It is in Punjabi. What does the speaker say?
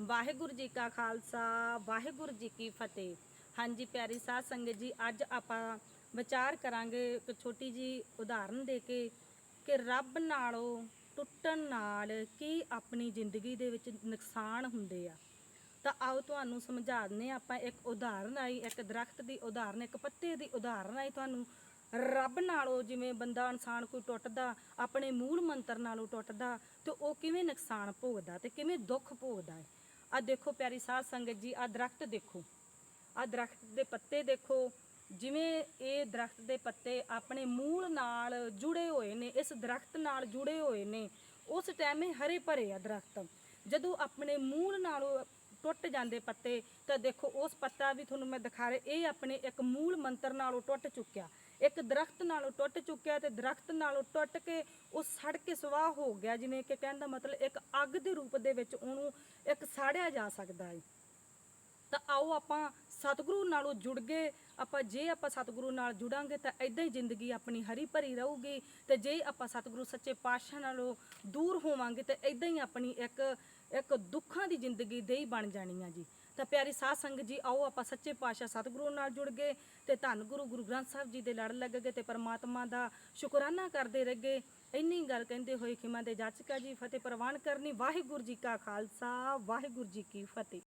ਵਾਹਿਗੁਰੂ ਜੀ ਕਾ ਖਾਲਸਾ, ਵਾਹਿਗੁਰੂ ਜੀ ਕੀ ਫਤਿਹ। ਹਾਂਜੀ ਪਿਆਰੀ ਸਾਧ ਸੰਗਤ ਜੀ, ਅੱਜ ਆਪਾਂ ਵਿਚਾਰ ਕਰਾਂਗੇ ਇੱਕ ਛੋਟੀ ਜੀ ਉਦਾਹਰਨ ਦੇ ਕੇ ਕਿ ਰੱਬ ਨਾਲੋਂ ਟੁੱਟਣ ਨਾਲ ਕੀ ਆਪਣੀ ਜ਼ਿੰਦਗੀ ਦੇ ਵਿੱਚ ਨੁਕਸਾਨ ਹੁੰਦੇ ਆ। ਤਾਂ ਆਓ ਤੁਹਾਨੂੰ ਸਮਝਾ ਦਿੰਦੇ ਹਾਂ, ਆਪਾਂ ਇੱਕ ਉਦਾਹਰਨ ਆਈ, ਇੱਕ ਦਰਖਤ ਦੀ ਉਦਾਹਰਨ, ਇੱਕ ਪੱਤੇ ਦੀ ਉਦਾਹਰਨ ਆਈ ਤੁਹਾਨੂੰ। ਰੱਬ ਨਾਲੋਂ ਜਿਵੇਂ ਬੰਦਾ ਇਨਸਾਨ ਕੋਈ ਟੁੱਟਦਾ, ਆਪਣੇ ਮੂਲ ਮੰਤਰ ਨਾਲੋਂ ਟੁੱਟਦਾ, ਤੇ ਉਹ ਕਿਵੇਂ ਨੁਕਸਾਨ ਭੋਗਦਾ ਤੇ ਕਿਵੇਂ ਦੁੱਖ ਭੋਗਦਾ ਹੈ? ਆ ਦੇਖੋ ਪਿਆਰੀ ਸਾਧ ਸੰਗਤ ਜੀ ਆ ਦਰਖਤ ਦੇਖੋ। ਆ ਦਰਖਤ ਦੇ ਪੱਤੇ ਦੇਖੋ। ਜਿਵੇਂ ਇਹ ਦਰਖਤ ਦੇ ਪੱਤੇ ਆਪਣੇ ਮੂਲ ਨਾਲ ਜੁੜੇ ਹੋਏ ਨੇ, ਇਸ ਦਰਖਤ ਨਾਲ ਜੁੜੇ ਹੋਏ ਨੇ, ਉਸ ਟਾਈਮ ਇਹ ਹਰੇ ਭਰੇ ਆ ਦਰਖਤ। ਜਦੋਂ ਆਪਣੇ ਮੂਲ ਨਾਲੋਂ ਟੁੱਟ ਜਾਂਦੇ ਪੱਤੇ, ਤਾਂ ਦੇਖੋ ਉਸ ਪੱਤਾ ਵੀ ਤੁਹਾਨੂੰ ਮੈਂ ਦਿਖਾ ਰਿਹਾ, ਇਹ ਆਪਣੇ ਇੱਕ ਮੂਲ ਮੰਤਰ ਨਾਲੋਂ ਟੁੱਟ ਚੁੱਕਿਆ। ਇੱਕ ਦਰਖਤ ਨਾਲੋਂ ਟੁੱਟ ਚੁੱਕਿਆ ਤੇ ਦਰਖਤ ਨਾਲੋਂ ਟੁੱਟ ਕੇ ਉਹ ਸੜ ਕੇ ਸਵਾਹ ਹੋ ਗਿਆ, ਜਿਵੇਂ ਕਿ ਕਹਿਣ ਦਾ ਮਤਲਬ ਇੱਕ ਅੱਗ ਦੇ ਰੂਪ ਦੇ ਵਿੱਚ ਉਹਨੂੰ ਇੱਕ ਸਾੜਿਆ ਜਾ ਸਕਦਾ ਹੈ। ਤਾਂ ਆਓ ਆਪਾਂ ਸਤਿਗੁਰੂ ਨਾਲੋਂ ਜੁੜ ਗਏ। ਆਪਾਂ ਜੇ ਆਪਾਂ ਸਤਿਗੁਰੂ ਨਾਲ ਜੁੜਾਂਗੇ ਤਾਂ ਐਦਾਂ ਹੀ ਜ਼ਿੰਦਗੀ ਆਪਣੀ ਹਰੀ ਭਰੀ ਰਹੂਗੀ। ਤੇ ਜੇ ਆਪਾਂ ਸਤਿਗੁਰੂ ਸੱਚੇ ਪਾਤਸ਼ਾਹ ਨਾਲੋਂ ਦੂਰ ਹੋਵਾਂਗੇ ਤੇ ਐਦਾਂ ਹੀ ਆਪਣੀ ਇੱਕ ਇੱਕ ਦੁੱਖਾਂ ਦੀ ਜ਼ਿੰਦਗੀ ਦੇ ਹੀ ਬਣ ਜਾਣੀ ਆ ਜੀ। ਤਾਂ ਪਿਆਰੀ ਸਾਧ ਸੰਗਤ ਜੀ, ਆਓ ਆਪਾਂ ਸੱਚੇ ਪਾਤਸ਼ਾਹ ਸਤਿਗੁਰੂ ਨਾਲ ਜੁੜ ਗਏ ਤੇ ਧੰਨ ਗੁਰੂ ਗੁਰੂ ਗ੍ਰੰਥ ਸਾਹਿਬ ਜੀ ਦੇ ਲੜ ਲੱਗ ਗਏ ਤੇ ਪਰਮਾਤਮਾ ਦਾ ਸ਼ੁਕਰਾਨਾ ਕਰਦੇ ਰਹਿਗੇ ਇੰਨੀ ਗੱਲ ਕਹਿੰਦੇ ਹੋਏ ਖਿਮਾ ਦੇ ਜਾਚਕਾ ਜੀ, ਫਤਿਹ ਪ੍ਰਵਾਨ ਕਰਨੀ। ਵਾਹਿਗੁਰੂ ਜੀ ਕਾ ਖਾਲਸਾ, ਵਾਹਿਗੁਰੂ ਜੀ ਕੀ ਫਤਿਹ।